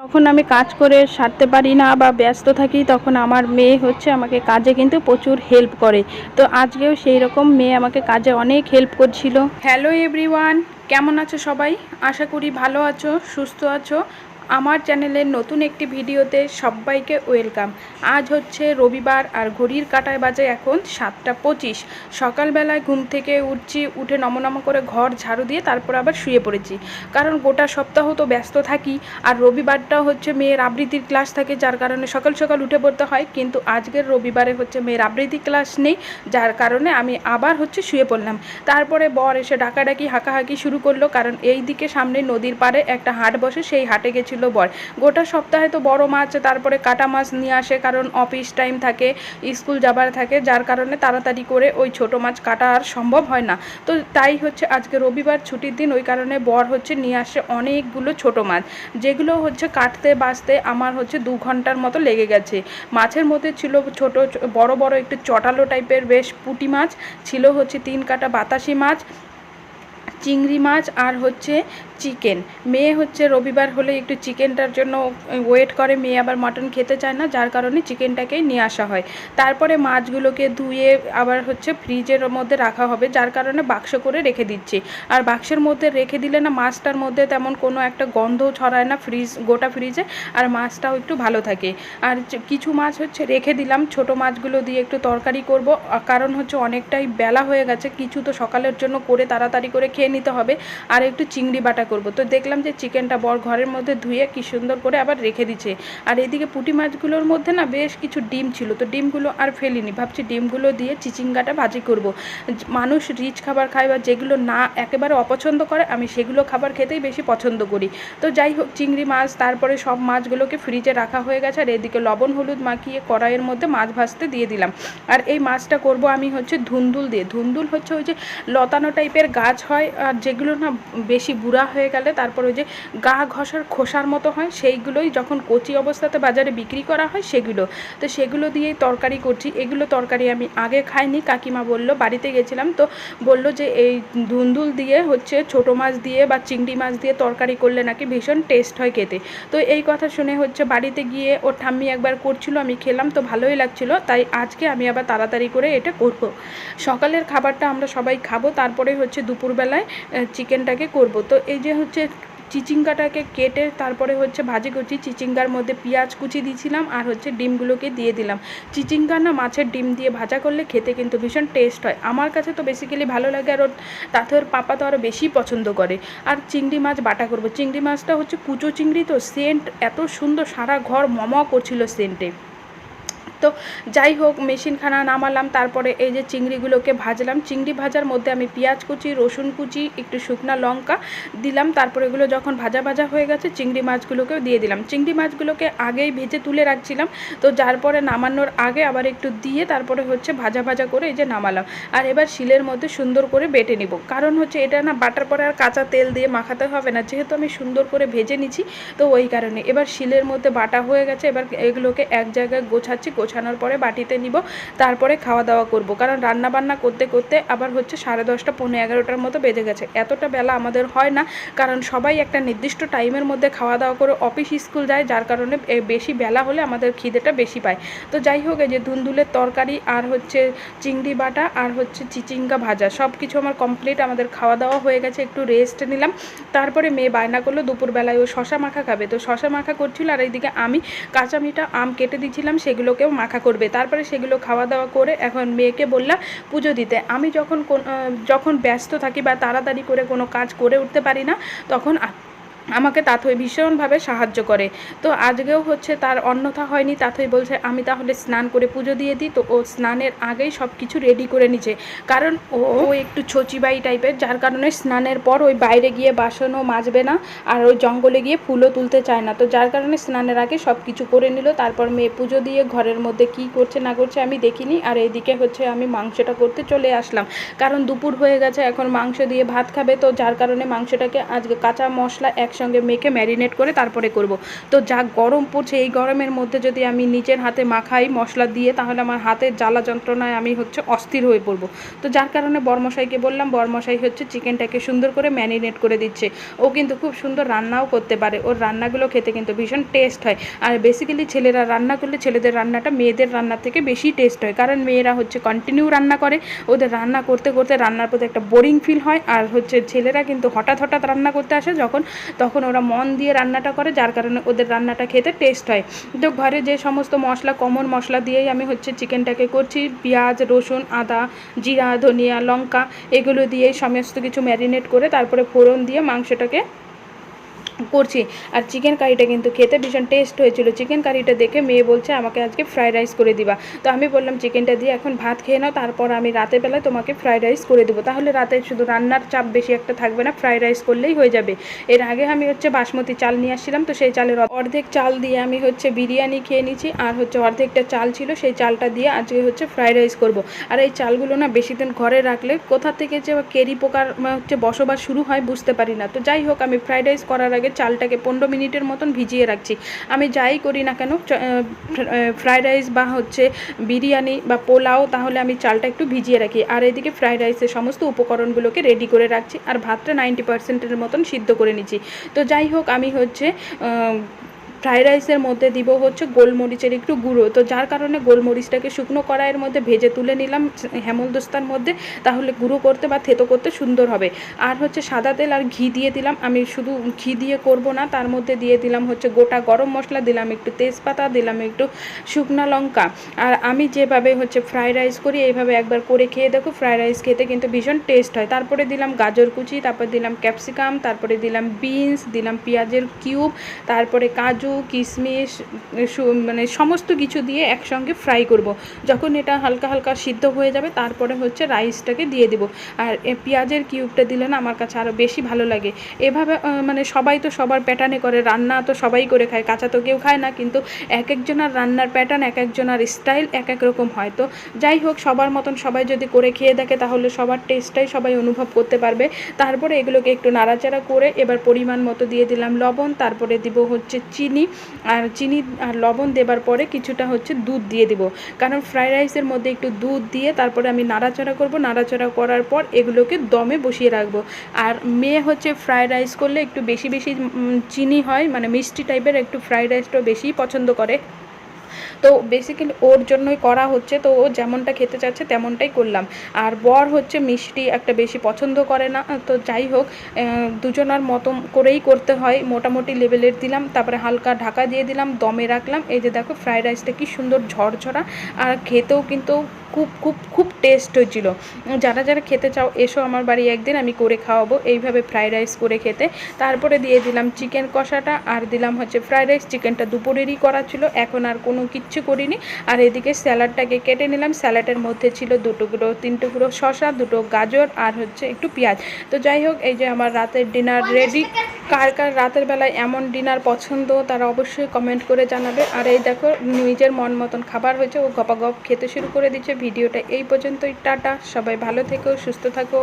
যখন আমি কাজ করে সারতে পারি না বা ব্যস্ত থাকি, তখন আমার মেয়ে হচ্ছে আমাকে কাজে কিন্তু প্রচুর হেল্প করে। তো আজকেও সেই রকম মেয়ে আমাকে কাজে অনেক হেল্প করছিল। হ্যালো এভরিওয়ান কেমন আছো সবাই? আশা করি ভালো আছো, সুস্থ আছো। আমার চ্যানেলের নতুন একটি ভিডিওতে সবাইকে ওয়েলকাম। আজ হচ্ছে রবিবার আর ঘড়ির কাটায় বাজে এখন সাতটা পঁচিশ। সকালবেলায় ঘুম থেকে উঠছি, উঠে নমনম করে ঘর ঝাড়ু দিয়ে তারপর আবার শুয়ে পড়েছি। কারণ গোটা সপ্তাহ তো ব্যস্ত থাকি আর রবিবারটা হচ্ছে মেয়ের আবৃত্তির ক্লাস থাকে, যার কারণে সকাল সকাল উঠে পড়তে হয়। কিন্তু আজকের রবিবারে হচ্ছে মেয়ের আবৃত্তি ক্লাস নেই, যার কারণে আমি আবার হচ্ছে শুয়ে পড়লাম। তারপরে বর এসে ডাকাডাকি, হাঁকাহাঁকি শুরু করল, কারণ এই দিকে সামনে নদীর পাড়ে একটা হাট বসে, সেই হাটে গেছিল বর। গোটা সপ্তাহে তো বড় মাছ, তারপরে কাটা মাছ নিয়ে আসে কারণ অফিস টাইম থাকে স্কুল যাবার থাকে, যার কারণে তাড়াতাড়ি করে ওই ছোট মাছ কাটা আর সম্ভব হয় না। তো তাই হচ্ছে আজকে রবিবার ছুটির দিন, ওই কারণে বর হচ্ছে নিয়ে আসে অনেকগুলো ছোট মাছ। যেগুলো হচ্ছে কাটতে বাঁচতে আমার হচ্ছে দু ঘণ্টার মতো লেগে গেছে। মাছের মধ্যে ছিল ছোট, বড় বড় একটু চটালো টাইপের বেশ পুঁটি মাছ, ছিল হচ্ছে তিন কাটা বাতাসি মাছ, চিংড়ি মাছ আর হচ্ছে চিকেন। মেয়ে হচ্ছে রবিবার হলে একটু চিকেনটার জন্য ওয়েট করে, মেয়ে আবার মাটন খেতে চায় না, যার কারণে চিকেনটাকেই নিয়ে আসা হয়। তারপরে মাছগুলোকে ধুয়ে আবার হচ্ছে ফ্রিজের মধ্যে রাখা হবে, যার কারণে বাক্স করে রেখে দিচ্ছি। আর বাক্সের মধ্যে রেখে দিলে না, মাছটার মধ্যে তেমন কোনো একটা গন্ধ ছড়ায় না ফ্রিজ গোটা ফ্রিজে আর মাছটাও একটু ভালো থাকে। আর কিছু মাছ হচ্ছে রেখে দিলাম, ছোট মাছগুলো দিয়ে একটু তরকারি করব। কারণ হচ্ছে অনেকটাই বেলা হয়ে গেছে, কিছু তো সকালের জন্য করে তাড়াতাড়ি করে খেয়ে নিতে হবে। আর একটু চিংড়ি বাটা করব। তো দেখলাম যে চিকেনটা বর ঘরের মধ্যে ধুয়ে কি সুন্দর করে আবার রেখে দিচ্ছে। আর এদিকে পুঁটি মাছগুলোর মধ্যে না বেশ কিছু ডিম ছিল। তো ডিমগুলো আর ফেলিনি। ভাবছি ডিমগুলো দিয়ে চিচিঙ্গাটা ভাজি করব। মানুষ রিচ খাবার খায় বা যেগুলো না একেবারে অপছন্দ করে, আমি সেগুলো খাবার খেতেই বেশি পছন্দ করি। তো যাই হোক, চিংড়ি মাছ, তারপরে সব মাছগুলোকে ফ্রিজে রাখা হয়ে গেছে। আর এদিকে লবণ, হলুদ মাখিয়ে কড়াইয়ের মধ্যে মাছ ভাজতে দিয়ে দিলাম। আর এই মাছটা করব আমি হচ্ছে ধুন্দুল দিয়ে। ধুন্দুল হচ্ছে ওই যে লতানো টাইপের গাছ হয়, আর যেগুলো না বেশি বুড়া গেলে তারপর ওই যে গা ঘষার খোসার মতো হয়, সেইগুলোই যখন কচি অবস্থাতে বাজারে বিক্রি করা হয় সেগুলো। তো সেগুলো দিয়েই তরকারি করছি। এগুলো তরকারি আমি আগে খাইনি, কাকিমা বলল, বাড়িতে গেছিলাম তো বলল যে এই ধুন্দুল দিয়ে হচ্ছে ছোট মাছ দিয়ে বা চিংড়ি মাছ দিয়ে তরকারি করলে নাকি ভীষণ টেস্ট হয় খেতে। তো এই কথা শুনে হচ্ছে বাড়িতে গিয়ে ওর ঠাম্মি একবার করছিল, আমি খেলাম তো ভালোই লাগছিল, তাই আজকে আমি আবার তাড়াতাড়ি করে এটা করব। সকালের খাবারটা আমরা সবাই খাব, তারপরে হচ্ছে দুপুরবেলায় চিকেনটাকে করব। তো এই যে হচ্ছে চিচিঙ্গাটাকে কেটে তারপরে হচ্ছে ভাজি করছি চিচিঙ্গার মধ্যে পেঁয়াজ কুচি দিয়েছিলাম আর হচ্ছে ডিমগুলোকে দিয়ে দিলাম। চিচিঙ্গা না মাছের ডিম দিয়ে ভাজা করলে খেতে কিন্তু ভীষণ টেস্ট হয়। আমার কাছে তো বেসিক্যালি ভালো লাগে আর ওর তাতে ওর পাপা তো আরও বেশি পছন্দ করে। আর চিংড়ি মাছ বাটা করব। চিংড়ি মাছটা হচ্ছে কুচো চিংড়ি তো সেন্ট এত সুন্দর, সারা ঘর মম করছিল সেন্টে তো যাই হোক, মেশিনখানা নামালাম, তারপরে এই যে চিংড়িগুলোকে ভাজলাম। চিংড়ি ভাজার মধ্যে আমি পেঁয়াজ কুচি, রসুন কুচি, একটু শুকনা লঙ্কা দিলাম। তারপরে এগুলো যখন ভাজা ভাজা হয়ে গেছে, চিংড়ি মাছগুলোকেও দিয়ে দিলাম। চিংড়ি মাছগুলোকে আগেই ভেজে তুলে রাখছিলাম, তো যার পরে নামানোর আগে আবার একটু দিয়ে তারপরে হচ্ছে ভাজা ভাজা করে এই যে নামালাম। আর এবার শিলের মধ্যে সুন্দর করে বেটে নিব। কারণ হচ্ছে এটা না বাটার পরে আর কাঁচা তেল দিয়ে মাখাতে হবে না। যেহেতু আমি সুন্দর করে ভেজে নিছি, তো ওই কারণে। এবার শিলের মধ্যে বাটা হয়ে গেছে, এবার এগুলোকে এক জায়গায় গোছাচ্ছি গোছানোর পরে বাটিতে নিব, তারপরে খাওয়া দাওয়া করব। কারণ রান্না বান্না করতে করতে আবার হচ্ছে সাড়ে দশটা পনেরো এগারোটার মতো বেজে গেছে। এতটা বেলা আমাদের হয় না, কারণ সবাই একটা নির্দিষ্ট টাইমের মধ্যে খাওয়া দাওয়া করে অফিস, স্কুল যায়, যার কারণে বেশি বেলা হলে আমাদের খিদেটা বেশি পায়। তো যাই হোক যে ধুন্দুলের তরকারি আর হচ্ছে চিংড়ি বাটা আর হচ্ছে চিচিঙ্গা ভাজা সব কিছু আমার কমপ্লিট আমাদের খাওয়া দাওয়া হয়ে গেছে, একটু রেস্ট নিলাম। তারপরে মেয়ে বায়না করল, দুপুরবেলায় ও শশা মাখা খাবে। তো শশা মাখা করছিল আর এইদিকে আমি কাঁচা মিঠা আম কেটে দিয়েছিলাম সেগুলোকেও মাখা করবে। তারপরে সেগুলো খাওয়া দাওয়া করে এখন মেয়েকে বললাম, পুজো দিতে। আমি যখন যখন ব্যস্ত থাকি বা তাড়াতাড়ি করে কোনো কাজ করে উঠতে পারি না, তখন আমাকে তাথই ভীষণভাবে সাহায্য করে। তো আজকেও হচ্ছে তার অন্যথা হয়নি। তাথই বলছে আমি তাহলে স্নান করে পুজো দিয়ে দিই। তো ও স্নানের আগেই সব কিছু রেডি করে নিচ্ছে কারণ ও ও? একটু ছচিবাই টাইপের যার কারণে স্নানের পর ওই বাইরে গিয়ে বাসনও মাজবে না আর ওই জঙ্গলে গিয়ে ফুলও তুলতে চায় না। তো যার কারণে স্নানের আগে সব কিছু করে নিল। তারপর মেয়ে পুজো দিয়ে ঘরের মধ্যে কি করছে না করছে আমি দেখিনি। আর এইদিকে হচ্ছে আমি মাংসটা করতে চলে আসলাম। কারণ দুপুর হয়ে গেছে এখন মাংস দিয়ে ভাত খাবে। তো যার কারণে মাংসটাকে আজকে কাঁচা মশলা এক একসঙ্গে মেখে ম্যারিনেট করে তারপরে করব। তো যা গরম পড়ছে, এই গরমের মধ্যে যদি আমি নিজের হাতে মাখাই মশলা দিয়ে, তাহলে আমার হাতের জ্বালা যন্ত্রণায় আমি হচ্ছে অস্থির হয়ে পড়ব। তো যার কারণে বরমশাইকে বললাম, বরমশাই হচ্ছে চিকেনটাকে সুন্দর করে ম্যারিনেট করে দিচ্ছে। ও কিন্তু খুব সুন্দর রান্নাও করতে পারে। ওর রান্নাগুলো খেতে কিন্তু ভীষণ টেস্ট হয়। আর বেসিক্যালি ছেলেরা রান্না করলে ছেলেদের রান্নাটা মেয়েদের রান্নার থেকে বেশি টেস্ট হয়। কারণ মেয়েরা হচ্ছে কন্টিনিউ রান্না করে। ওদের রান্না করতে করতে রান্নার প্রতি একটা বোরিং ফিল হয়। আর হচ্ছে ছেলেরা কিন্তু হঠাৎ হঠাৎ রান্না করতে আসে যখন তখন ওরা মন দিয়ে রান্নাটা করে, যার কারণে ওদের রান্নাটা খেতে টেস্ট হয়। তো ঘরে যে সমস্ত মশলা কমন মশলা দিয়েই আমি হচ্ছে চিকেনটাকে করছি। পেঁয়াজ, রসুন, আদা, জিরা, ধনিয়া, লঙ্কা, এগুলো দিয়েই সমস্ত কিছু ম্যারিনেট করে তারপরে ফোড়ন দিয়ে মাংসটাকে করছি। আর চিকেন কারিটা কিন্তু খেতে ভীষণ টেস্ট হয়েছিল। চিকেন কারিটা দেখে মেয়ে বলছে, আমাকে আজকে ফ্রাইড রাইস করে দিবা। তো আমি বললাম চিকেনটা দিয়ে এখন ভাত খেয়ে নাও, তারপর আমি রাতের বেলায় তোমাকে ফ্রাইড রাইস করে দেবো। তাহলে রাতে শুধু রান্নার চাপ বেশি একটা থাকবে না ফ্রাইড রাইস করলেই হয়ে যাবে। এর আগে আমি হচ্ছে বাসমতি চাল নিয়ে আসছিলাম, তো সেই চালের অর্ধেক চাল দিয়ে আমি হচ্ছে বিরিয়ানি খেয়ে নিচ্ছি আর হচ্ছে অর্ধেকটা চাল ছিল, সেই চালটা দিয়ে আজকে হচ্ছে ফ্রাইড রাইস করব। আর এই চালগুলো না বেশি দিন ঘরে রাখলে কোথা থেকে যে কেরি পোকার হচ্ছে বসবাস শুরু হয় বুঝতে পারি না। তো যাই হোক, আমি ফ্রাইড রাইস করার আগে চালটাকে পনেরো মিনিটের মতন ভিজিয়ে রাখছি। আমি যাই করি না কেন ফ্রায়েড রাইস বা হচ্ছে বিরিয়ানি বা পোলাও, তাহলে আমি চালটা একটু ভিজিয়ে রাখি। আর এদিকে ফ্রায়েড রাইসের সমস্ত উপকরণগুলোকে রেডি করে রাখছি। আর ভাতটা নাইনটি পার্সেন্টের মতন সিদ্ধ করে নিচ্ছি। তো যাই হোক, আমি হচ্ছে ফ্রাইড রাইসের মধ্যে দিব হচ্ছে গোলমরিচের একটু গুঁড়ো। তো যার কারণে গোলমরিচটাকে শুকনো কড়াইয়ের মধ্যে ভেজে তুলে নিলাম হেমলদস্তার মধ্যে, তাহলে গুঁড়ো করতে বা থেতো করতে সুন্দর হবে। আর হচ্ছে সাদা তেল আর ঘি দিয়ে দিলাম। আমি শুধু ঘি দিয়ে করব না, তার মধ্যে দিয়ে দিলাম হচ্ছে গোটা গরম মশলা, দিলাম একটু তেজপাতা, দিলাম একটু শুকনা লঙ্কা। আর আমি যেভাবে হচ্ছে ফ্রাইড রাইস করি, এইভাবে একবার করে খেয়ে দেখো, ফ্রাইড রাইস খেতে কিন্তু ভীষণ টেস্ট হয়। তারপরে দিলাম গাজর কুচি, তারপর দিলাম ক্যাপসিকাম, তারপরে দিলাম বিনস, দিলাম পেঁয়াজের কিউব, তারপরে কাজু কিশমিশ মানে সমস্ত কিছু দিয়ে একসঙ্গে ফ্রাই করব। যখন এটা হালকা হালকা সিদ্ধ হয়ে যাবে, তারপরে হচ্ছে রাইসটাকে দিয়ে দেবো। আর পেঁয়াজের কিউবটা দিলে না আমার কাছে আরও বেশি ভালো লাগে। এভাবে মানে সবাই তো সবার প্যাটার্নে করে, রান্না তো সবাই করে খায়, কাঁচা তো কেউ খায় না, কিন্তু এক একজনের রান্নার প্যাটার্ন এক একজনের স্টাইল এক এক রকম হয়। তো যাই হোক, সবার মতন সবাই যদি করে খেয়ে দেখে, তাহলে সবার টেস্টটাই সবাই অনুভব করতে পারবে। তারপরে এগুলোকে একটু নাড়াচাড়া করে এবার পরিমাণ মতো দিয়ে দিলাম লবণ, তারপরে দিব হচ্ছে চিনি। আর চিনি আর লবণ দেবার পরে কিছুটা হচ্ছে দুধ দিয়ে দিব। কারণ ফ্রাইড রাইসের মধ্যে একটু দুধ দিয়ে তারপরে আমি নাড়াচড়া করব। নাড়াচড়া করার পর এগুলোকে দমে বসিয়ে রাখব। আর মেয়ে হচ্ছে ফ্রাইড রাইস করলে একটু বেশি বেশি চিনি হয়। মানে মিষ্টি টাইপের একটু ফ্রাইড রাইসটাও বেশি পছন্দ করে। তো বেসিক্যালি ওর জন্যই করা হচ্ছে, তো ও যেমনটা খেতে চাচ্ছে তেমনটাই করলাম। আর বর হচ্ছে মিষ্টি একটা বেশি পছন্দ করে না, তো যাই হোক দুজনার মতো করেই করতে হয়। মোটামুটি লেভেলের দিলাম, তারপরে হালকা ঢাকা দিয়ে দিলাম, দমে রাখলাম। এই যে দেখো ফ্রায়েড রাইসটা কি সুন্দর ঝরঝরা। আর খেতেও কিন্তু খুব খুব খুব টেস্ট হয়েছিল। যারা যারা খেতে চাও এসো আমার বাড়ি একদিন আমি করে খাওয়াবো। এইভাবে ফ্রাইড রাইস করে খেতে। তারপরে দিয়ে দিলাম চিকেন কষাটা আর দিলাম হচ্ছে ফ্রাইড রাইস চিকেনটা দুপুরেরই করা ছিল। এখন আর কোনো কিচ্ছু করিনি। আর এদিকে স্যালাডটাকে কেটে নিলাম। স্যালাডের মধ্যে ছিল দু টুকরো তিন টুকরো শসা দুটো গাজর আর হচ্ছে একটু পেঁয়াজ। তো যাই হোক এই যে আমার রাতের ডিনার রেডি কার কার রাতের বেলায় এমন ডিনার পছন্দ, তারা অবশ্যই কমেন্ট করে জানাবে। আর এই দেখো, নিজের মন মতন খাবার হয়েছে, ও গপাগপ খেতে শুরু করে দিচ্ছে। ভিডিওটা এই পর্যন্তই, টাটা। সবাই ভালো থেকো, সুস্থ থাকো।